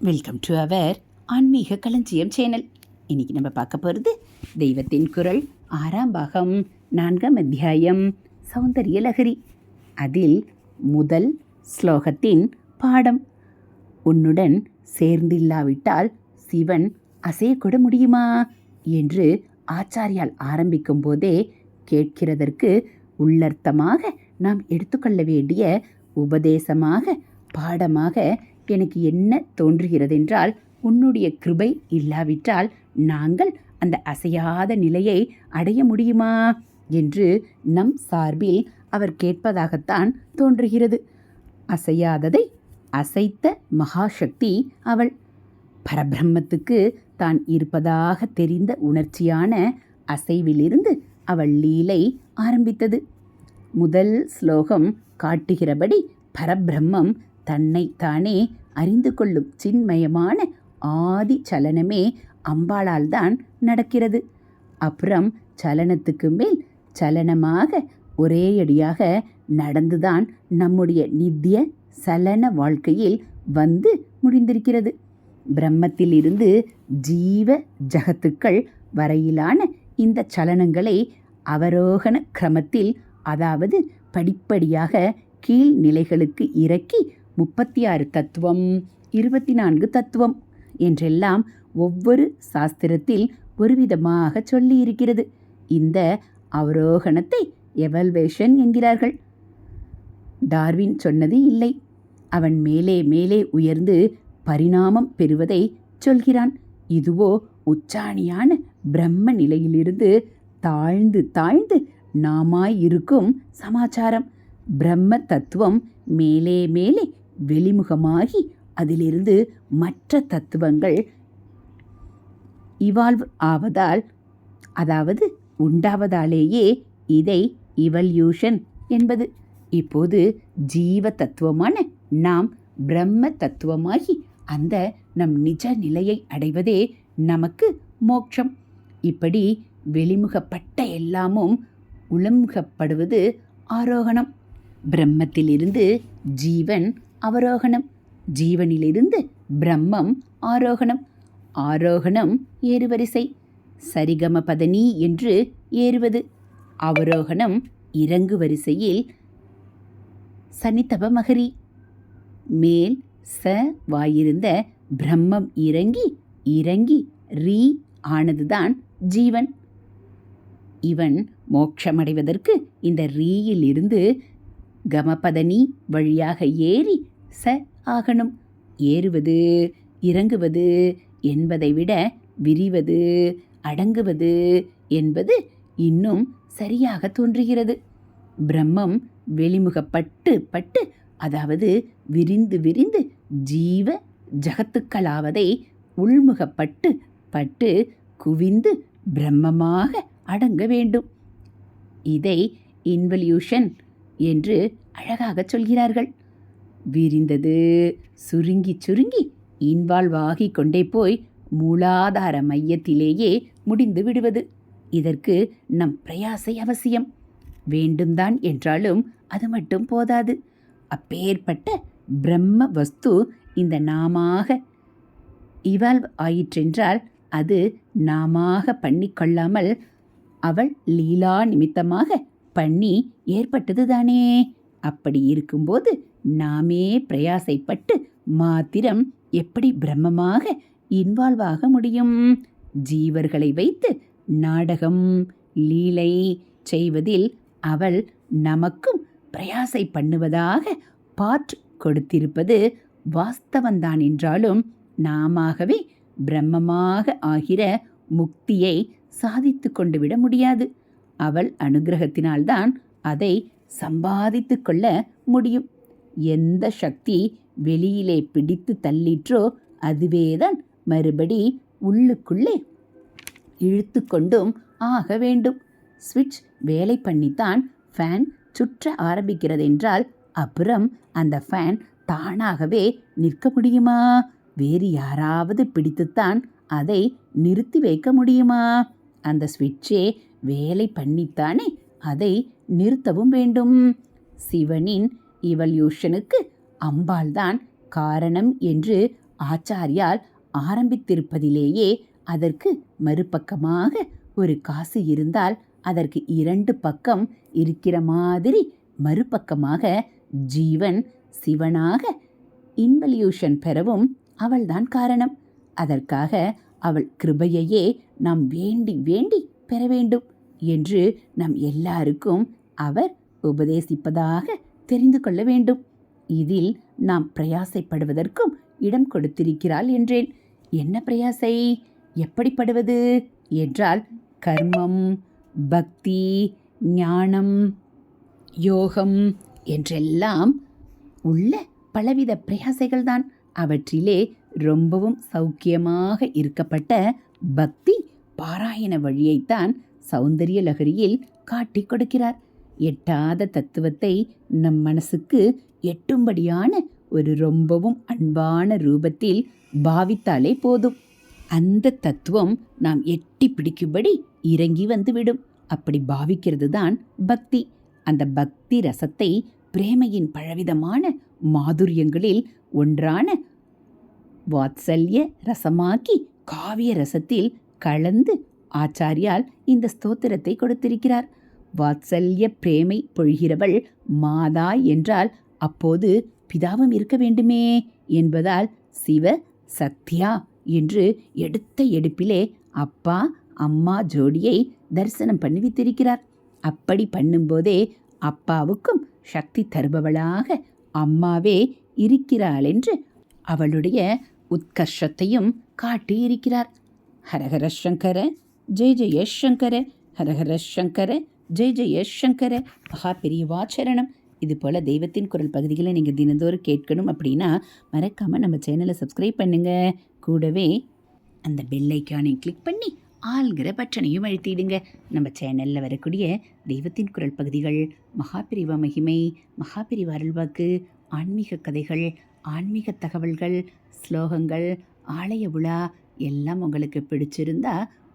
Welcome to our ஆன்மீக களஞ்சியம் channel இன்னைக்கு நம்ம பார்க்க போகிறது தெய்வத்தின் குரல் ஆறாம் பாகம் நான்காம் அத்தியாயம் சௌந்தரிய லகரி அதில் முதல் ஸ்லோகத்தின் பாடம். உன்னுடன் சேர்ந்தில்லாவிட்டால் சிவன் அசையக்கூட முடியுமா? என்று ஆச்சாரியால் ஆரம்பிக்கும் போதே கேட்கிறதற்கு உள்ளர்த்தமாக நாம் எடுத்துக்கொள்ள வேண்டிய உபதேசமாக பாடமாக எனக்கு என்ன தோன்றுகிறதென்றால் உன்னுடைய கிருபை இல்லாவிட்டால் நாங்கள் அந்த அசையாத நிலையை அடைய முடியுமா? என்று நம் சார்பில் அவர் கேட்பதாகத்தான் தோன்றுகிறது. அசையாததை அசைத்த மகாசக்தி அவள். பரபிரம்மத்துக்கு தான் இருப்பதாக தெரிந்த உணர்ச்சியான அசைவிலிருந்து அவள் லீலை ஆரம்பித்தது. முதல் ஸ்லோகம் காட்டுகிறபடி பரபிரம்மம் தன்னைத்தானே அறிந்து கொள்ளும் சின்மயமான ஆதி சலனமே அம்பாளால் தான் நடக்கிறது. அப்புறம் சலனத்துக்கு மேல் சலனமாக ஒரேயடியாக நடந்துதான் நம்முடைய நித்திய சலன வாழ்க்கையில் வந்து முடிந்திருக்கிறது. பிரம்மத்திலிருந்து ஜீவ ஜகத்துக்கள் வரையிலான இந்த சலனங்களை அவரோகண கிரமத்தில் அதாவது படிப்படியாக கீழ்நிலைகளுக்கு இறக்கி முப்பத்தி ஆறு தத்துவம் இருபத்தி நான்கு தத்துவம் என்றெல்லாம் ஒவ்வொரு சாஸ்திரத்தில் ஒருவிதமாக சொல்லியிருக்கிறது. இந்த அவரோகணத்தை எவல்வேஷன் என்கிறார்கள்? டார்வின் சொன்னது இல்லை. அவன் மேலே மேலே உயர்ந்து பரிணாமம் பெறுவதை சொல்கிறான். இதுவோ உச்சாணியான பிரம்ம நிலையிலிருந்து தாழ்ந்து தாழ்ந்து நாமாய் இருக்கும் சமாச்சாரம். பிரம்ம தத்துவம் மேலே மேலே வெளிமுகமாகி அதிலிருந்து மற்ற தத்துவங்கள் இவால்வ் ஆவதால் அதாவது உண்டாவதாலேயே இதை இவல்யூஷன் என்பது. இப்போது ஜீவ தத்துவமான நாம் பிரம்ம தத்துவமாகி அந்த நம் நிஜ நிலையை அடைவதே நமக்கு மோட்சம். இப்படி வெளிமுகப்பட்ட எல்லாமும் உளமுகப்படுவது ஆரோகணம். பிரம்மத்திலிருந்து ஜீவன் அவரோகணம் ஜீவனிலிருந்து பிரம்மம் ஆரோகணம். ஆரோகணம் ஏறுவரிசை. சரிகம பதனி என்று ஏறுவது. அவரோகணம் இறங்கு வரிசையில் சனித்தப மகரி. மேல் ச வாயிருந்த பிரம்மம் இறங்கி இறங்கி ரீ ஆனதுதான் ஜீவன். இவன் மோட்சமடைவதற்கு இந்த ரீயிலிருந்து கமபதனி வழியாக ஏறி ச ஆகணும். ஏறுவது இறங்குவது என்பதை விட விரிவது அடங்குவது என்பது இன்னும் சரியாக தோன்றுகிறது. பிரம்மம் வெளிமுகப்பட்டு பட்டு அதாவது விரிந்து விரிந்து ஜீவ ஜகத்துக்களாவதை உள்முகப்பட்டு பட்டு குவிந்து பிரம்மமாக அடங்க வேண்டும். இதை இன்வல்யூஷன் என்று அழகாக சொல்கிறார்கள். விரிந்தது. சுருங்கி சுருங்கி இன்வால்வாகி கொண்டே போய் மூலாதார மையத்திலேயே முடிந்து விடுவது. இதற்கு நம் பிரயாசை அவசியம். வேண்டும்தான் என்றாலும் அது மட்டும் போதாது. அப்பேற்பட்ட பிரம்ம வஸ்து இந்த நாமாக. இவால்வ் ஆயிற்றென்றால் அது நாமாக பண்ணிக்கொள்ளாமல் அவள் லீலா நிமித்தமாக பண்ணி ஏற்பட்டதுதானே. அப்படி இருக்கும்போது நாமே பிரயாசைப்பட்டு மாத்திரம் எப்படி பிரம்மமாக இன்வால்வ் ஆக முடியும்? ஜீவர்களை வைத்து நாடகம் லீலை செய்வதில் அவள் நமக்கும் பிரயாசை பண்ணுவதாக பாட் கொடுத்திருப்பது வாஸ்தவந்தான் என்றாலும் நாமாகவே பிரம்மமாக ஆகிற முக்தியை சாதித்து கொண்டு விட முடியாது. அவள் அனுகிரகத்தினால்தான் அதை சம்பாதித்து கொள்ள முடியும். எந்த சக்தி வெளியிலே பிடித்து தள்ளிற்றோ அதுவேதான் மறுபடி உள்ளுக்குள்ளே இழுத்து கொண்டும் ஆக வேண்டும். ஸ்விட்ச் வேலை பண்ணித்தான் ஃபேன் சுற்ற ஆரம்பிக்கிறதென்றால் அப்புறம் அந்த ஃபேன் தானாகவே நிற்க முடியுமா? வேறு யாராவது பிடித்துத்தான் அதை நிறுத்தி வைக்க முடியுமா? அந்த ஸ்விட்சே வேலை பண்ணித்தானே அதை நிறுத்தவும் வேண்டும். சிவனின் இவல்யூஷனுக்கு அம்பாள்தான் காரணம் என்று ஆச்சாரியால் ஆரம்பித்திருப்பதிலேயே அதற்கு மறுபக்கமாக ஒரு காசு இருந்தால் அதற்கு இரண்டு பக்கம் இருக்கிற மாதிரி மறுபக்கமாக ஜீவன் சிவனாக இன்வல்யூஷன் பெறவும் அவள்தான் காரணம். அதற்காக அவள் கிருபையையே நாம் வேண்டி வேண்டி பெற வேண்டும் என்று நம் எல்லாருக்கும் அவர் உபதேசிப்பதாக தெரிந்து கொள்ள வேண்டும். இதில் நாம் பிரயாசைப்படுவதற்கும் இடம் கொடுத்திருக்கிறாள் என்றேன். என்ன பிரயாசை? எப்படிப்படுவது? என்றால் கர்மம் பக்தி ஞானம் யோகம் என்றெல்லாம் உள்ள பலவித பிரயாசைகள்தான். அவற்றிலே ரொம்பவும் சௌக்கியமாக இருக்கப்பட்ட பக்தி பாராயண வழியைத்தான் சௌந்தரிய லகரியில் காட்டிக் கொடுக்கிறார். எட்டாத தத்துவத்தை நம் மனசுக்கு எட்டும்படியான ஒரு ரொம்பவும் அன்பான ரூபத்தில் பாவித்தாலே போதும். அந்த தத்துவம் நாம் எட்டி பிடிக்கும்படி இறங்கி வந்துவிடும். அப்படி பாவிக்கிறது தான் பக்தி. அந்த பக்தி ரசத்தை பிரேமையின் பலவிதமான மாதுரியங்களில் ஒன்றான வாத்சல்ய ரசமாக்கி காவிய ரசத்தில் கலந்து ஆச்சாரியால் இந்த ஸ்தோத்திரத்தை கொடுத்திருக்கிறார். வாத்சல்ய பிரேமை பொழிகிறவள் மாதா என்றால் அப்போது பிதாவும் இருக்க வேண்டுமே என்பதால் சிவ சத்யா என்று எடுத்த எடுப்பிலே அப்பா அம்மா ஜோடியை தரிசனம் பண்ணி வைத்திருக்கிறார் அப்படி பண்ணும்போதே அப்பாவுக்கும் சக்தி தருபவளாக அம்மாவே இருக்கிறாள் என்று அவளுடைய உத்கர்ஷத்தையும் காட்டியிருக்கிறார். ஹரஹர சங்கர ஜெய ஜெய சங்கர ஹரஹர சங்கர ஜெய் ஜெய சங்கர மகா பெரியவாச்சரணம் இது போல் தெய்வத்தின் குரல் பகுதிகளை நீங்கள் தினந்தோறும் கேட்கணும் அப்படின்னா மறக்காமல் நம்ம சேனலை சப்ஸ்கிரைப் பண்ணுங்கள் கூடவே அந்த பெல் ஐக்கானையும் கிளிக் பண்ணி ஆள்கிற பட்டனையும் அழுத்திடுங்க. நம்ம சேனலில் வரக்கூடிய தெய்வத்தின் குரல் பகுதிகள் மகாபிரிவா மகிமை மகாபிரிவா அருள்வாக்கு ஆன்மீக கதைகள் ஆன்மீக தகவல்கள் ஸ்லோகங்கள் ஆலய உலா எல்லாம் உங்களுக்கு பிடிச்சிருந்தா